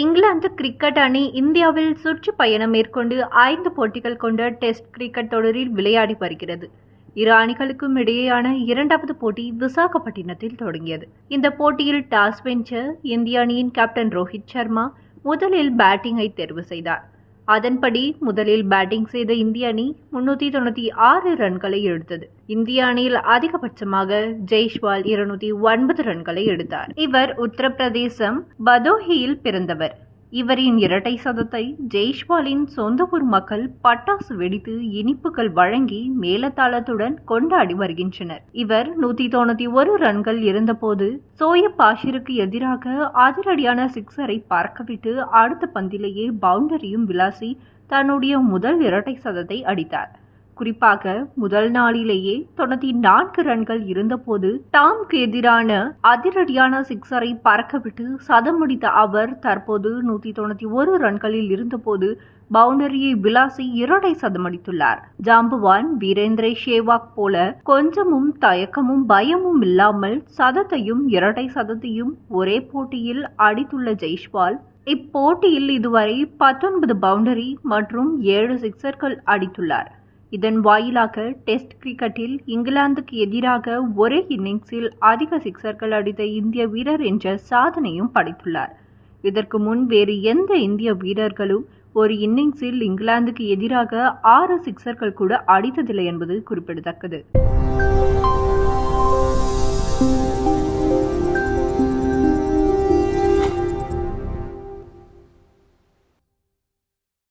England cricket அணி இந்தியாவில் சுற்றுப்பயணம் மேற்கொண்டு ஐந்து போட்டிகள் கொண்ட டெஸ்ட் கிரிக்கெட் தொடரில் விளையாடி வருகிறது. இரு அணிகளுக்கும் இடையேயான இரண்டாவது போட்டி விசாகப்பட்டினத்தில் தொடங்கியது. இந்த போட்டியில் டாஸ் வென்ற இந்திய அணியின் கேப்டன் ரோஹித் சர்மா முதலில் பேட்டிங்கை தேர்வு செய்தார். அதன்படி முதலில் பேட்டிங் செய்த இந்திய அணி முன்னூற்றி தொண்ணூற்றி ஆறு ரன்களை எடுத்தது. இந்திய அணியில் அதிகபட்சமாக ஜெய்ஷ்வால் இருநூத்தி ஒன்பது ரன்களை எடுத்தார். இவர் உத்தரப்பிரதேசம் பதோஹியில் பிறந்தவர். இவரின் இரட்டை சதத்தை ஜெய்ஷ்வாலின் சொந்த ஊர் மக்கள் பட்டாசு வெடித்து இனிப்புகள் வழங்கி மேலத்தாளத்துடன் கொண்டாடி வருகின்றனர். இவர் நூத்தி தொண்ணூத்தி ஒரு ரன்கள் இருந்தபோது சோயப் ஆஷிருக்கு எதிராக அதிரடியான சிக்ஸரை பார்க்கவிட்டு அடுத்த பந்திலேயே பவுண்டரியும் விளாசி தன்னுடைய முதல் இரட்டை சதத்தை அடித்தார். குறிப்பாக முதல் நாளிலேயே தொண்ணூத்தி நான்கு ரன்கள் இருந்தபோது டாம்க்கு எதிரான அதிரடியான சிக்ஸரை பறக்கவிட்டு சதம் அடித்த அவர் தற்போது நூத்தி தொண்ணூத்தி ஒரு ரன்களில் இருந்தபோது பவுண்டரியை விளாசி இரட்டை சதம் அடித்துள்ளார். ஜாம்பவான் வீரேந்திர ஷேவாக் போல கொஞ்சமும் தயக்கமும் பயமும் இல்லாமல் சதத்தையும் இரட்டை சதத்தையும் ஒரே போட்டியில் அடித்துள்ள ஜெய்ஷ்வால் இப்போட்டியில் இதுவரை பத்தொன்பது பவுண்டரி மற்றும் ஏழு சிக்சர்கள் அடித்துள்ளார். இதன் வாயிலாக டெஸ்ட் கிரிக்கெட்டில் இங்கிலாந்துக்கு எதிராக ஒரே இன்னிங்ஸில் அதிக சிக்சர்கள் அடித்த இந்திய வீரர் என்ற சாதனையும் படைத்துள்ளார். இதற்கு முன் வேறு எந்த இந்திய வீரர்களும் ஒரு இன்னிங்ஸில் இங்கிலாந்துக்கு எதிராக ஆறு சிக்சர்கள் கூட அடித்ததில்லை என்பது குறிப்பிடத்தக்கது.